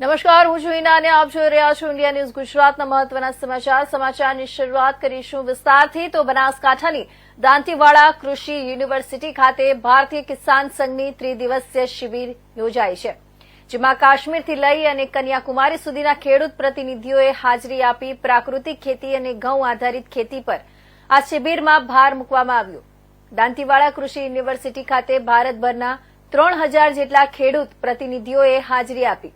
નમસ્કાર, હું છું હિના અને આપ જોઈ રહ્યા છો ઇન્ડિયા ન્યૂઝ ગુજરાતના મહત્વના સમાચાર. સમાચારની શરૂઆત કરીશું વિસ્તારથી. તો બનાસકાંઠાની દાંતીવાડા કૃષિ યુનિવર્સિટી ખાતે ભારતીય કિસાન સંઘની ત્રિદિવસીય શિબિર યોજાઈ છે, જેમાં કાશ્મીરથી લઈ અને કન્યાકુમારી સુધીના ખેડૂત પ્રતિનિધિઓએ હાજરી આપી પ્રાકૃતિક ખેતી અને ઘઉં આધારિત ખેતી પર આ શિબિરમાં ભાર મૂકવામાં આવ્યો. દાંતીવાડા કૃષિ યુનિવર્સિટી ખાતે ભારતભરના ત્રણ હજાર જેટલા ખેડૂત પ્રતિનિધિઓએ હાજરી આપી.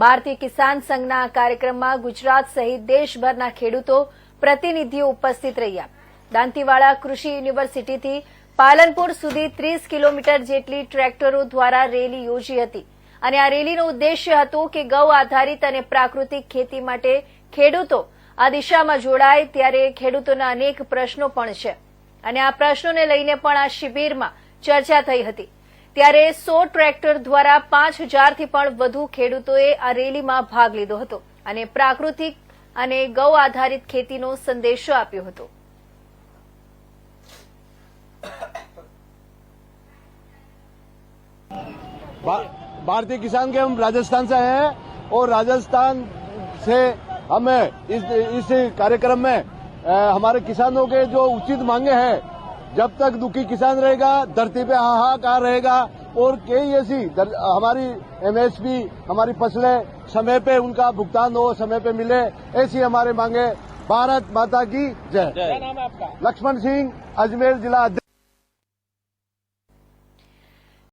ભારતીય કિસાન સંઘના આ કાર્યક્રમમાં ગુજરાત સહિત દેશભરના ખેડૂતો પ્રતિનિધિઓ ઉપસ્થિત રહ્યા. દાંતીવાડા કૃષિ યુનિવર્સિટીથી પાલનપુર સુધી ત્રીસ કિલોમીટર જેટલી ટ્રેક્ટરો દ્વારા રેલી યોજી હતી. અને આ રેલીનો ઉદ્દેશ્ય હતો કે ગૌ આધારિત અને પ્રાકૃતિક ખેતી માટે ખેડૂતો આ દિશામાં જોડાય ત્યારે ખેડૂતોના અનેક પ્રશ્નો પણ છે. અને આ પ્રશ્નોને લઈને પણ આ શિબિરમાં ચર્ચા થઈ હતી. ત્યારે સો ટ્રેક્ટર દ્વારા પાંચ હજારથી પણ વધુ ખેડૂતોએ આ રેલીમાં ભાગ લીધો હતો અને પ્રાકૃતિક અને ગૌ આધારિત ખેતીનો સંદેશો આપ્યો હતો भा- भारतीय किसान के हम राजस्थान से आए हैं और राजस्थान से हमें इस इस कार्यक्रम में अ, हमारे किसानों के जो उचित मांगे हैं जब तक दुखी किसान रहेगा धरती पे हाहाकार रहेगा और कई ऐसी हमारी एमएसपी हमारी फ़सलें समय पे उनका भुगतान हो समय पे मिले ऐसी हमारे मांगे। भारत माता की जय। नाम आपका? लक्ष्मण सिंह अजमेर जिला अध्यक्ष।